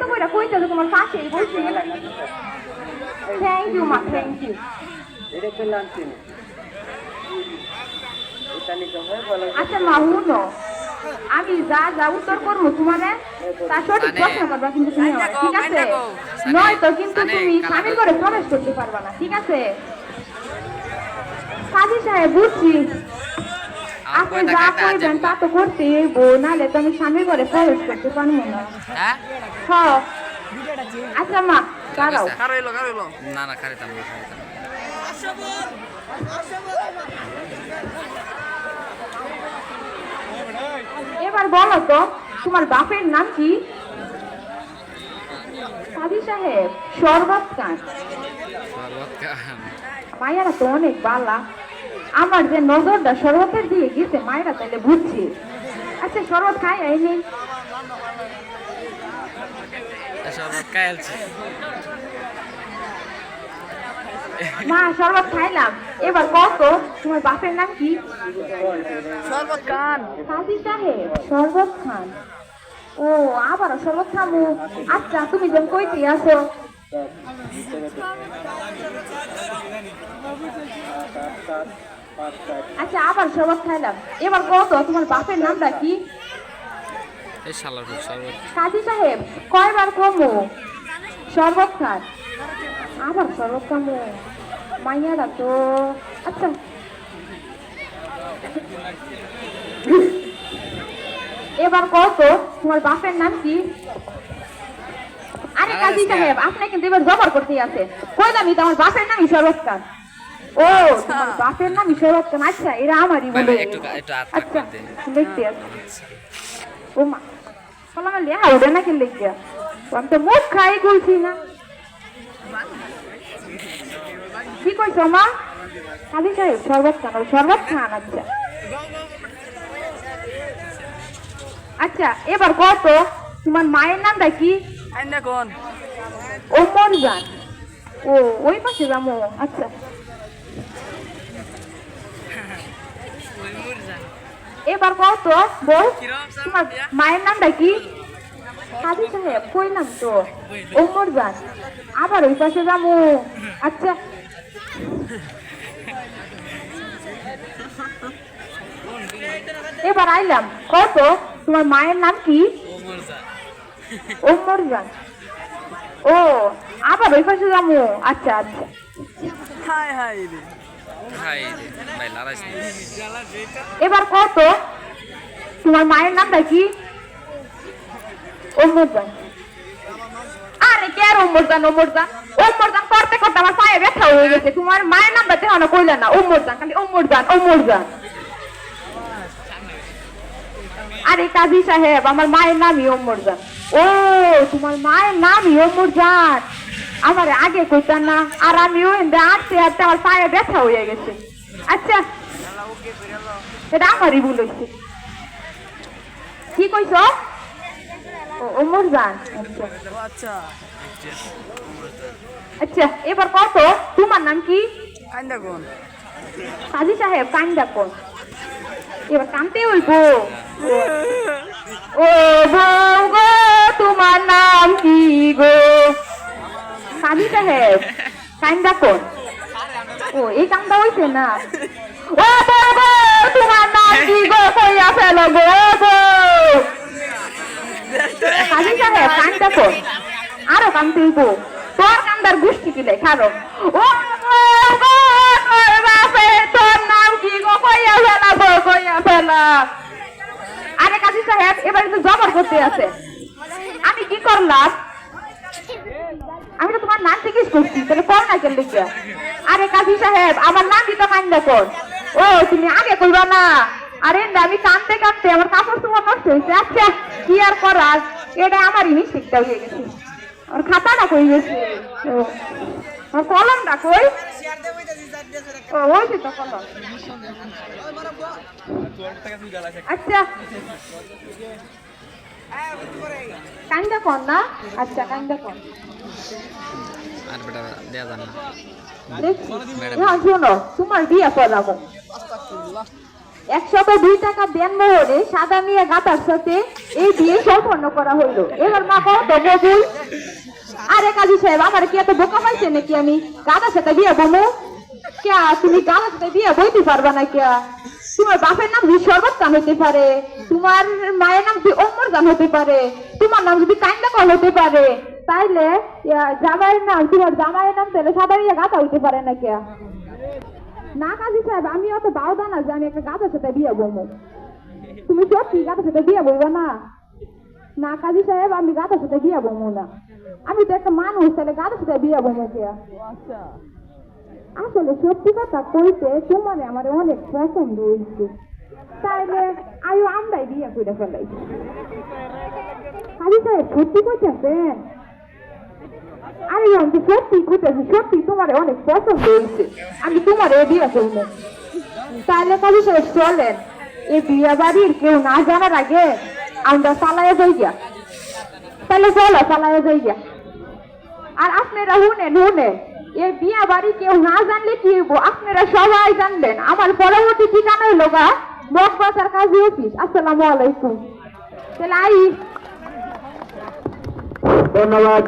তো কইরা কইতে তোমার পাশেই বলছি থ্যাংক ইউ মা থ্যাংক এটা তো আচ্ছা মা আমি যা যা উত্তর করব তোমারে তা সঠিক জানে। প্রশ্ন করবা কিন্তু তুমি ঠিক আছে জানে গো, জানে। নয়তো কিন্তু তুমি স্বামীর। ঘরে প্রবেশ করতে পারবা না ঠিক আছে কাজী সাহেব বুঝছি আপনি যা কইবেন তা তো করতে হইব নাহলে তো আমি স্বামীর ঘরে প্রবেশ করতে পারব না। হ্যাঁ? আচ্ছা মা দাঁড়াও। কারও এলো না না খারিতাম না। খারিতাম। এবার বলো তো তোমার বাপের নাম কি? কাজী সাহেব শরবত খান। মায়েরা তো অনেক বালা। আমার যে নজরটা শরবতের দিয়ে গেছে মায়েরা তাহলে বুঝছি। আচ্ছা শরবত খাই আইনি মা শরবত খাইলাম। এবার কত তোমার বাপের নাম কি? শরবত খান। কাজী সাহেব শরবত খান। ও আবার শরবত খামু আচ্ছা তুমি যেন কইতে আসো। আচ্ছা আবার শরবত খাইলাম। এবার কত তোমার বাপের নামটা কি? কাজী সাহেব কয়বার কমু শরবত খান। আবার শরবত খামু মাইয়ারা তো আচ্ছা। এবার কত তোমার বাপের নাম কি? আরে কাজী সাহেব আপনি কিন্তু এবার জবর করতে আছে। কইলামই তো আমার বাপের নামই শরবত খান। ও তোমার বাপের নামই শরবত খান আচ্ছা এরা আমারই বলে। একটু একটু আচ্ছা দে দেখতে ও মা বললাম লেহা ওটা নাকি লেগে আমি তো মুখ খাই গুলছি না। কি কইছো মা? কাজী সাহেব শরবত খান শরবত খান আচ্ছা। আচ্ছা এবার কত? তোমার মায়ের নামটা কি? আইন দেখুন ও মরজান ও ওই পাশে যাব। আচ্ছা। এবার কত বল। তোমার মায়ের নামটা কি? কাজী সাহেব কইলাম তো? ও মরজান আবার ওই পাশে যাব আচ্ছা। এবার আইলাম। কত তোমার মায়ের নাম কি? ও মরজান ও আবার ওই পাশে যাব আচ্ছা আচ্ছা। হাই হাই এবার কত? তোমার মায়ের নামটা কি ওমরজান আরে কে আর ওমরজান ওমরজান ওমরজান করতে করতে আমার পায়ে ব্যথা হয়ে গেছে। তোমার মায়ের কইলে না ওমরজান খালি ওমরজান ওমরজান আরে কাজী সাহেব, আমার মায়ের নামই ওমরজান ও, তোমার মায়ের নামই ওমরজান আমার আগে কইতাম না আর আমি ওই হাঁটতে হাঁটতে আমার পায়ে ব্যথা হয়ে গেছে। আচ্ছা এটা আমারই ভুল হয়েছে কি কইছ? ও ওমরজান আচ্ছা। আচ্ছা এবার কত? তোমার নাম কি? আইন দেখুন কাজী সাহেব কান ডাকো এবার কানতে হইব। ও বউ গো! সাহেব কান ডাকো ও এই কামটা হইছে না? ও গো তোমার নাম কি গো? কইয়া ফেলো গো কাজী সাহেব কান ডাকো আরও কান তুলবো। তোর কান্দার গোষ্ঠী কিলে খারো ও তোর নাম কি গো? কইয়া ফেলা গো কইয়া ফেলা আরে কাজী সাহেব, এবার কিন্তু জবর করতে আছে। আমি কি করলাম? আমি তো তোমার নাম জিজ্ঞেস করছি তাহলে কর না কেন লিখে আরে কাজী সাহেব আমার নাম দিতে মান্য কর। ও তুমি আগে কইবা না। আরে আমি কানতে কানতে আমার কাপড় তোমার নষ্ট হয়েছে। আচ্ছা কি আর করার? এটা আমারই মিস্টেকটা হয়ে গেছে। আমার খাতাটা কই গেছে? ও, আমার কলমটা কই? আচ্ছা। কান্দা কর না? আচ্ছা কান্দা কর। আর বেটা দেয়া যান না। হ্যাঁ শোনো তোমার বিয়ে করাবো একশত দুই টাকা দেন মোহরে সাদা মিয়া গাতার সাথে এই বিয়ে সম্পন্ন করা হইল। এবার মা কত আরে কাজী সাহেব আমার কি এত বোকা পাইছে নাকি আমি? গাদার সাথে বিয়ে বমু কে তুমি গাদার সাথে বিয়ে বইতে পারবা না কে? তোমার বাপের নাম যদি শরবত গান হতে পারে? তোমার মায়ের নাম অমর গান হতে পারে? তোমার নাম যদি কান্দা কল হতে পারে? তাইলে ইয়া, জামাইয়ের নাম তোমার জামাইয়ের নাম তাহলে সাদা ইয়ে গাতা হইতে পারে না কে না কাজী সাহেব আমি অত বাউদা না যে আমি একটা গাছের সাথে বিয়ে বমু তুমি সত্যি গাছের সাথে বিয়ে বইবা না? না কাজী সাহেব আমি গাছের সাথে বিয়ে বমু না। আমি তো একটা মানুষ তাহলে গাছের সাথে বিয়ে বমু কে আসলে সত্যি কথা কইতে তোমার আমার অনেক পছন্দ হয়েছে তাইলে আয়ো আমরাই বিয়ে করে ফেলাই। কাজী সাহেব সত্যি কইতেছেন? আরে আমি সত্যি কইতেছি সত্যি তোমার অনেক পছন্দ হয়েছে। আমি তোমার এ বিয়ে করব। তাহলে কাজী সাহেব চলেন এই বিয়ে বাড়ির কেউ না জানার আগে আমরা চালাইয়া যাই গিয়া তাহলে চলো চালাইয়া যাই গিয়া আর আপনারা শুনেন শুনেন এই বিয়া বাড়ি কেউ না জানলে কি হইব? আপনারা সবাই জানবেন। আমার পরবর্তী ঠিকানা হইল গা, মগবাজার কাজী অফিস। আসসালামু আলাইকুম। তাহলে আই। ধন্যবাদ